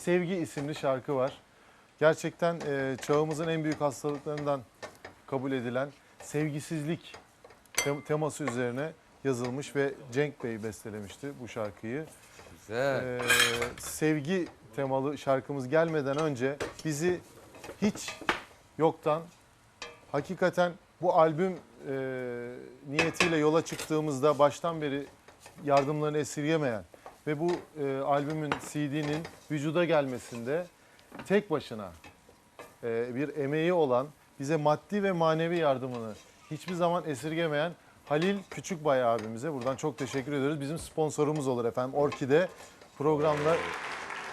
Sevgi isimli şarkı var. Gerçekten e, çağımızın en büyük hastalıklarından kabul edilen sevgisizlik tem- teması üzerine yazılmış ve Cenk Bey bestelemişti bu şarkıyı. Güzel. Ee, sevgi temalı şarkımız gelmeden önce bizi hiç yoktan hakikaten bu albüm e, niyetiyle yola çıktığımızda baştan beri yardımlarını esirgemeyen ve bu e, albümün CD'nin vücuda gelmesinde tek başına e, bir emeği olan bize maddi ve manevi yardımını hiçbir zaman esirgemeyen Halil Küçükbay abimize buradan çok teşekkür ediyoruz. Bizim sponsorumuz olur efendim. Orkide programda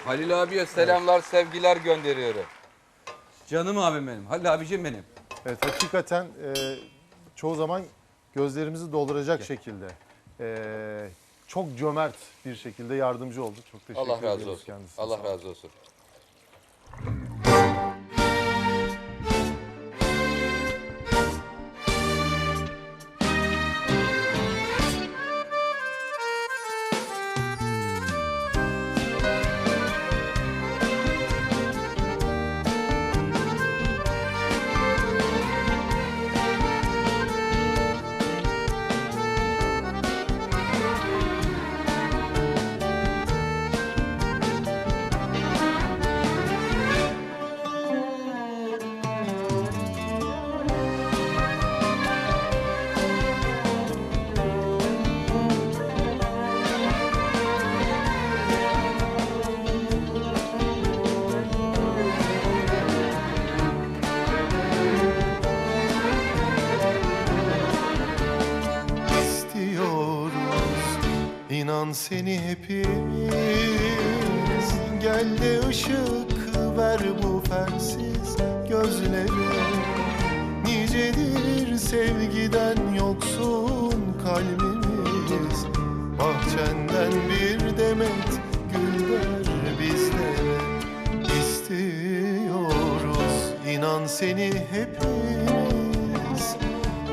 Halil abiye selamlar, sevgiler gönderiyorum. Canım abim benim. Halil abicim benim. evet, hakikaten e, çoğu zaman gözlerimizi dolduracak şekilde e, çok cömert bir şekilde yardımcı oldu. Çok teşekkür Allah razı ediyoruz olsun. kendisine. Allah razı olsun. Seni hepimiz. Gel de ışık ver bu fersiz gözlere. Nicedir sevgiden yoksun kalbimiz. Bahçenden bir demet gül ver bizlere. İstiyoruz inan seni hepimiz.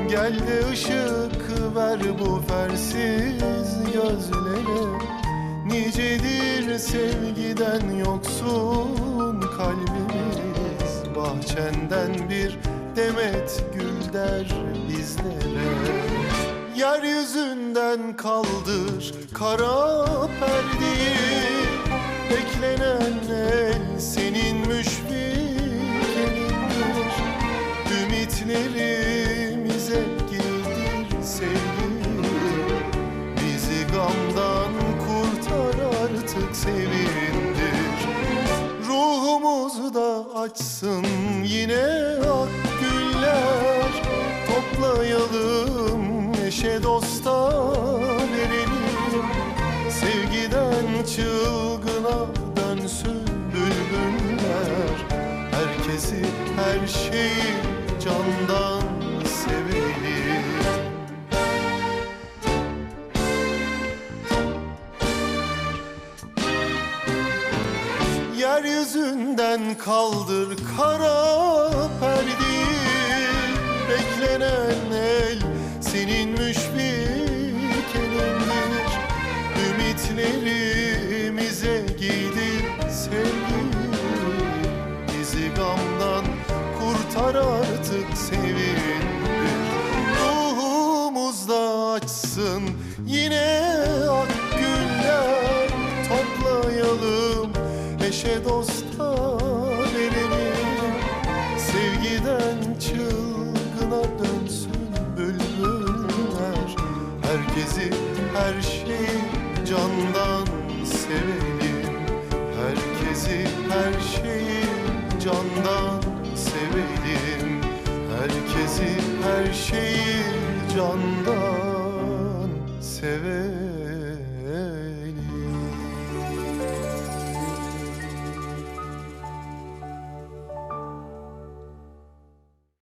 Gel de ışık ver bu fersiz gözlere Sevgiden yoksun kalbimiz. Bahçenden bir demet gül der bizlere. Yeryüzünden kaldır kara perdeyi açsın yine ak güller. Toplayalım eşe dosta verelim. Sevgiden çılgına dönsün bülbüller. Herkesi her şeyi candan sevelim Yeryüzünden kaldır kara perdeyi Beklenen el senin müşfik elindir Ümitlerimize giydir sevgi. Bizi gamdan kurtar artık sevindir Ruhumuzda açsın yine eşe dosta verelim Sevgiden çılgına dönsün bülbüller. Herkesi her şeyi candan sevelim Herkesi her şeyi candan sevelim Herkesi her şeyi candan